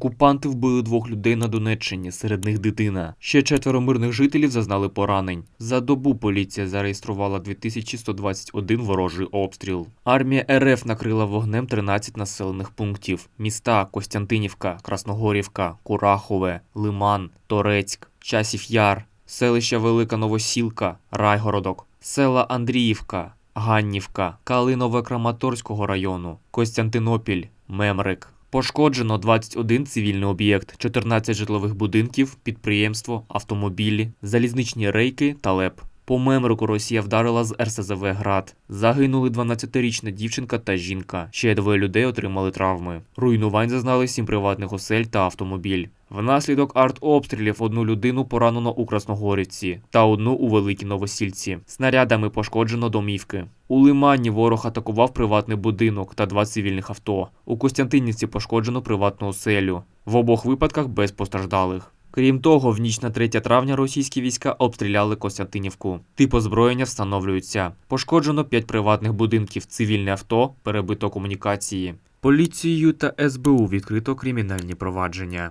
Окупанти вбили двох людей на Донеччині, серед них дитина. Ще четверо мирних жителів зазнали поранень. За добу поліція зареєструвала 2121 ворожий обстріл. Армія РФ накрила вогнем 13 населених пунктів: міста Костянтинівка, Красногорівка, Курахове, Лиман, Торецьк, Часів Яр, селища Велика Новосілка, Райгородок, села Андріївка, Ганнівка, Калинове Краматорського району, Костянтинопіль, Мемрик. Пошкоджено 21 цивільний об'єкт, 14 житлових будинків, підприємство, автомобілі, залізничні рейки та ЛЕП. По Мемрику Росія вдарила з РСЗВ «Град». Загинули 12-річна дівчинка та жінка. Ще двоє людей отримали травми. Руйнувань зазнали сім приватних осель та автомобіль. Внаслідок артобстрілів одну людину поранено у Красногорівці та одну у Великій Новосільці. Снарядами пошкоджено домівки. У Лимані ворог атакував приватний будинок та два цивільних авто. У Костянтинівці пошкоджено приватну оселю. В обох випадках без постраждалих. Крім того, в ніч на 3 травня російські війська обстріляли Костянтинівку. Тип озброєння встановлюється. Пошкоджено 5 приватних будинків, цивільне авто, перебито комунікації. Поліцією та СБУ відкрито кримінальні провадження.